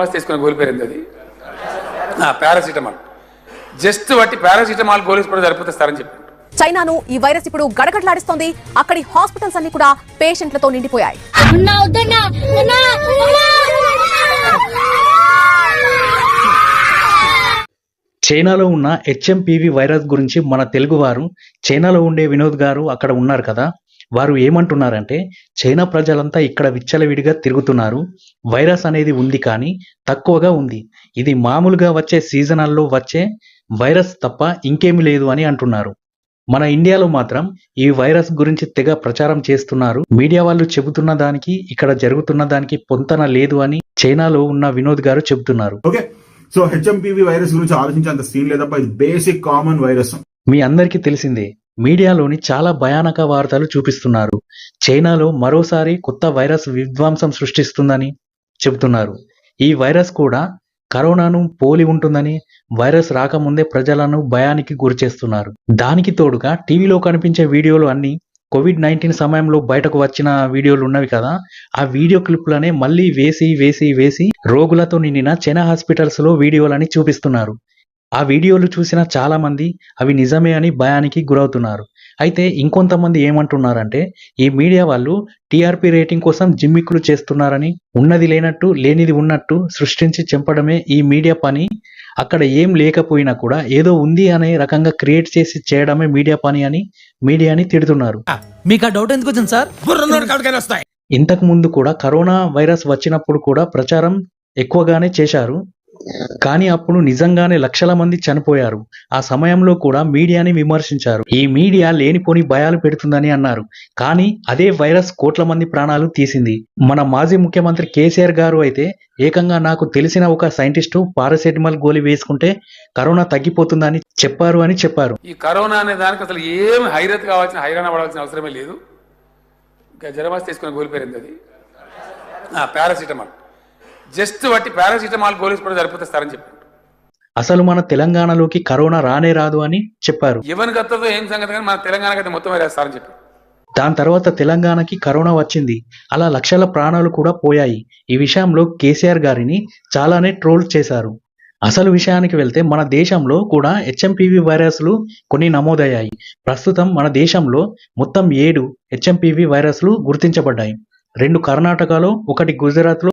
వస్తే తీసుకుని గోలిపోయింది అది? పారాసిటమాల్. జస్ట్ వాటి పారాసిటమాల్ గోలేసుకోవడం సరిపోతే సారని చెప్పి. చైనాను ఈ వైరస్ ఇప్పుడు గడగడలాడిస్తోంది. అక్కడి హాస్పిటల్స్ అన్ని కూడా పేషెంట్లతో నిండిపోయాయి. చైనాలో ఉన్న హెచ్ఎంపివి వైరస్ గురించి మన తెలుగువారు చైనాలో ఉండే వినోద్ గారు అక్కడ ఉన్నారు కదా. వారు ఏమంటున్నారంటే చైనా ప్రజలంతా ఇక్కడ విచ్చలవిడిగా తిరుగుతున్నారు. వైరస్ అనేది ఉంది కానీ తక్కువగా ఉంది. ఇది మామూలుగా వచ్చే సీజనల్లో వచ్చే వైరస్ తప్ప ఇంకేమీ లేదు అని అంటున్నారు. మన ఇండియాలో మాత్రం ఈ వైరస్ గురించి తెగ ప్రచారం చేస్తున్నారు. మీడియా వాళ్ళు చెబుతున్న దానికి ఇక్కడ జరుగుతున్న దానికి పొంతన లేదు అని చైనాలో ఉన్న వినోద్ గారు చెబుతున్నారు. ఓకే. సో హెచ్ఎంపీవీ వైరస్ గురించి ఆలోచించేంత సీన్ లేదప్ప ఇది బేసిక్ కామన్ వైరస్. మీ అందరికీ తెలిసిందే మీడియాలోని చాలా భయానక వార్తలు చూపిస్తున్నారు. చైనాలో మరోసారి కొత్త వైరస్ విధ్వంసం సృష్టిస్తుందని చెబుతున్నారు. ఈ వైరస్ కూడా కరోనాను పోలి ఉంటుందని వైరస్ రాకముందే ప్రజలను భయానికి గురిచేస్తున్నారు. దానికి తోడుగా టీవీలో కనిపించే వీడియోలు అన్ని కోవిడ్ నైన్టీన్ సమయంలో బయటకు వచ్చిన వీడియోలు ఉన్నవి కదా ఆ వీడియో క్లిప్లనే మళ్ళీ వేసి వేసి వేసి రోగులతో నిండిన చైనా హాస్పిటల్స్లో వీడియోలని చూపిస్తున్నారు. ఆ వీడియోలు చూసిన చాలా మంది అవి నిజమే అని భయానికి గురవుతున్నారు. అయితే ఇంకొంతమంది ఏమంటున్నారంటే ఈ మీడియా వాళ్ళు టీఆర్పీ రేటింగ్ కోసం జిమ్మిక్కులు చేస్తున్నారని ఉన్నది లేనట్టు లేనిది ఉన్నట్టు సృష్టించి చంపడమే ఈ మీడియా పని. అక్కడ ఏం లేకపోయినా కూడా ఏదో ఉంది అనే రకంగా క్రియేట్ చేసి చేయడమే మీడియా పని అని మీడియాని తిడుతున్నారు. మీకు ఆ డౌట్ ఎందుకు వచ్చింది సార్? ఇంతకు ముందు కూడా కరోనా వైరస్ వచ్చినప్పుడు కూడా ప్రచారం ఎక్కువగానే చేశారు. కానీ అప్పుడు నిజంగానే లక్షల మంది చనిపోయారు. ఆ సమయంలో కూడా మీడియాని విమర్శించారు. ఈ మీడియా లేనిపోని భయాలు పెడుతుందని అన్నారు. కానీ అదే వైరస్ కోట్ల మంది ప్రాణాలు తీసింది. మన మాజీ ముఖ్యమంత్రి కేసీఆర్ గారు అయితే ఏకంగా నాకు తెలిసిన ఒక సైంటిస్టు పారాసెటమాల్ గోళీ వేసుకుంటే కరోనా తగ్గిపోతుందని చెప్పారు అని చెప్పారు. ఈ కరోనా అనే దానికి అసలు ఏం హైరత్ కావాల్సిన హైరాణ పడాల్సిన అవసరమే లేదు. ఇంకా జ్వరం గోలి తీసుకుని గోలిపోయింది అది? పారాసిటమాల్. జస్ట్ వాటి పారాసిటమాల్ గోలేసుకోవడం సరిపోతే సారని చెప్పి. అసలు మన తెలంగాణలోకి కరోనా రానే రాదు అని చెప్పారు. ఎవరికి వస్తుందో ఏం సంగతి కానీ మన తెలంగాణకి అయితే మొత్తం వేరేస్తారని చెప్పి. దాని తర్వాత తెలంగాణకి కరోనా వచ్చింది. అలా లక్షల ప్రాణాలు కూడా పోయాయి. ఈ విషయంలో కేసీఆర్ గారిని చాలానే ట్రోల్ చేశారు. అసలు విషయానికి వెళ్తే మన దేశంలో కూడా హెచ్ఎంపివి వైరస్లు కొన్ని నమోదయ్యాయి. ప్రస్తుతం మన దేశంలో మొత్తం ఏడు హెచ్ఎంపివి వైరస్లు గుర్తించబడ్డాయి. రెండు కర్ణాటకలో ఒకటి గుజరాత్లో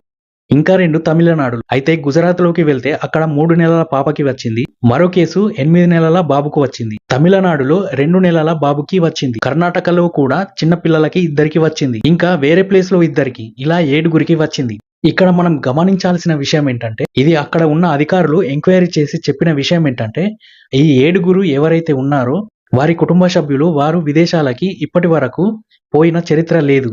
ఇంకా రెండు తమిళనాడు అయితే గుజరాత్లోకి వెళ్తే అక్కడ మూడు నెలల పాపకి వచ్చింది. మరో కేసు ఎనిమిది నెలల బాబుకు వచ్చింది. తమిళనాడులో రెండు నెలల బాబుకి వచ్చింది. కర్ణాటకలో కూడా చిన్న పిల్లలకి ఇద్దరికి వచ్చింది. ఇంకా వేరే ప్లేస్లో ఇద్దరికి ఇలా ఏడుగురికి వచ్చింది. ఇక్కడ మనం గమనించాల్సిన విషయం ఏంటంటే ఇది అక్కడ ఉన్న అధికారులు ఎంక్వైరీ చేసి చెప్పిన విషయం ఏంటంటే ఈ ఏడుగురు ఎవరైతే ఉన్నారో వారి కుటుంబ సభ్యులు వారు విదేశాలకి ఇప్పటి వరకు పోయిన చరిత్ర లేదు.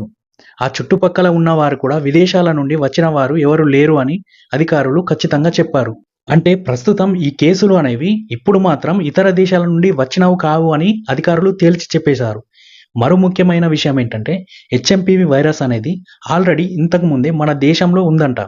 ఆ చుట్టుపక్కల ఉన్నవారు కూడా విదేశాల నుండి వచ్చిన వారు ఎవరు లేరు అని అధికారులు ఖచ్చితంగా చెప్పారు. అంటే ప్రస్తుతం ఈ కేసులు అనేవి ఇప్పుడు మాత్రం ఇతర దేశాల నుండి వచ్చినవి కావు అని అధికారులు తేల్చి చెప్పేశారు. మరో ముఖ్యమైన విషయం ఏంటంటే హెచ్ఎంపివి వైరస్ అనేది ఆల్రెడీ ఇంతకు ముందే మన దేశంలో ఉందంట.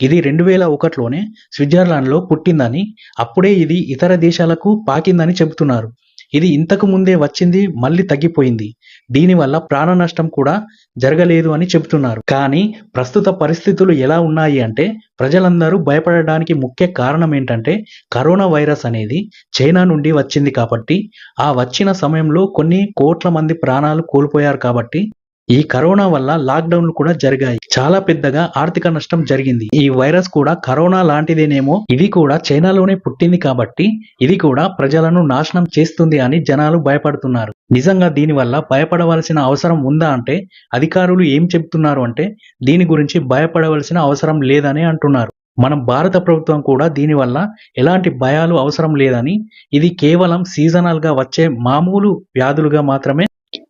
ఇది రెండు వేల ఒకటిలోనే స్విట్జర్లాండ్లో పుట్టిందని అప్పుడే ఇది ఇతర దేశాలకు పాకిందని చెబుతున్నారు. ఇది ఇంతకు ముందే వచ్చింది మళ్ళీ తగ్గిపోయింది. దీనివల్ల ప్రాణ నష్టం కూడా జరగలేదు అని చెబుతున్నారు. కానీ ప్రస్తుత పరిస్థితులు ఎలా ఉన్నాయి అంటే ప్రజలందరూ భయపడడానికి ముఖ్య కారణం ఏంటంటే కరోనా వైరస్ అనేది చైనా నుండి వచ్చింది కాబట్టి ఆ వచ్చిన సమయంలో కొన్ని కోట్ల మంది ప్రాణాలు కోల్పోయారు కాబట్టి ఈ కరోనా వల్ల లాక్డౌన్లు కూడా జరిగాయి. చాలా పెద్దగా ఆర్థిక నష్టం జరిగింది. ఈ వైరస్ కూడా కరోనా లాంటిదేనేమో ఇది కూడా చైనాలోనే పుట్టింది కాబట్టి ఇది కూడా ప్రజలను నాశనం చేస్తుంది అని జనాలు భయపడుతున్నారు. నిజంగా దీనివల్ల భయపడవలసిన అవసరం ఉందా అంటే అధికారులు ఏం చెబుతున్నారు అంటే దీని గురించి భయపడవలసిన అవసరం లేదని అంటున్నారు. మన భారత ప్రభుత్వం కూడా దీనివల్ల ఎలాంటి భయాలు అవసరం లేదని ఇది కేవలం సీజనల్గా వచ్చే మామూలు వ్యాధులుగా మాత్రమే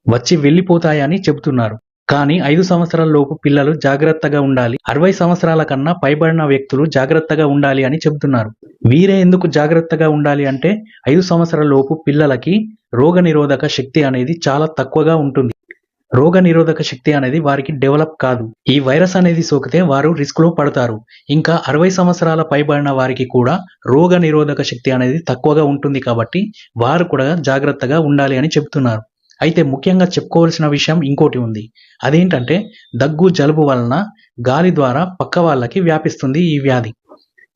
వచ్చి వెళ్ళిపోతాయని చెబుతున్నారు. కానీ ఐదు సంవత్సరాల లోపు పిల్లలు జాగ్రత్తగా ఉండాలి. అరవై సంవత్సరాల కన్నా పైబడిన వ్యక్తులు జాగ్రత్తగా ఉండాలి అని చెబుతున్నారు. వీరే ఎందుకు జాగ్రత్తగా ఉండాలి అంటే ఐదు సంవత్సరాల లోపు పిల్లలకి రోగ నిరోధక శక్తి అనేది చాలా తక్కువగా ఉంటుంది. రోగ నిరోధక శక్తి అనేది వారికి డెవలప్ కాదు. ఈ వైరస్ అనేది సోకితే వారు రిస్క్లో పడతారు. ఇంకా అరవై సంవత్సరాల పైబడిన వారికి కూడా రోగ నిరోధక శక్తి అనేది తక్కువగా ఉంటుంది కాబట్టి వారు కూడా జాగ్రత్తగా ఉండాలి అని చెబుతున్నారు. అయితే ముఖ్యంగా చెప్పుకోవాల్సిన విషయం ఇంకోటి ఉంది. అదేంటంటే దగ్గు జలుబు వలన గాలి ద్వారా పక్క వాళ్ళకి వ్యాపిస్తుంది ఈ వ్యాధి.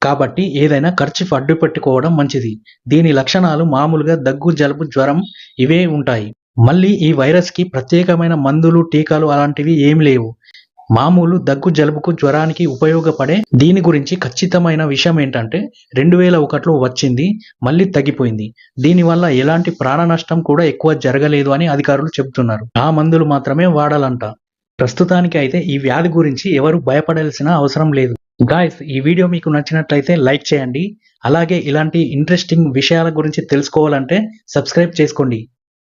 కాబట్టి ఏదైనా ఖర్చు అడ్డు పెట్టుకోవడం మంచిది. దీని లక్షణాలు మామూలుగా దగ్గు జలుబు జ్వరం ఇవే ఉంటాయి. మళ్ళీ ఈ వైరస్కి ప్రత్యేకమైన మందులు టీకాలు అలాంటివి ఏం లేవు. మామూలు దగ్గు జలుబుకు జ్వరానికి ఉపయోగపడే దీని గురించి ఖచ్చితమైన విషయం ఏంటంటే రెండు వేల ఒకటిలో వచ్చింది మళ్ళీ తగ్గిపోయింది. దీనివల్ల ఎలాంటి ప్రాణ నష్టం కూడా ఎక్కువ జరగలేదు అని అధికారులు చెబుతున్నారు. ఆ మందులు మాత్రమే వాడాలంట. ప్రస్తుతానికి అయితే ఈ వ్యాధి గురించి ఎవరు భయపడాల్సిన అవసరం లేదు. గాయస్ ఈ వీడియో మీకు నచ్చినట్లయితే లైక్ చేయండి. అలాగే ఇలాంటి ఇంట్రెస్టింగ్ విషయాల గురించి తెలుసుకోవాలంటే సబ్స్క్రైబ్ చేసుకోండి.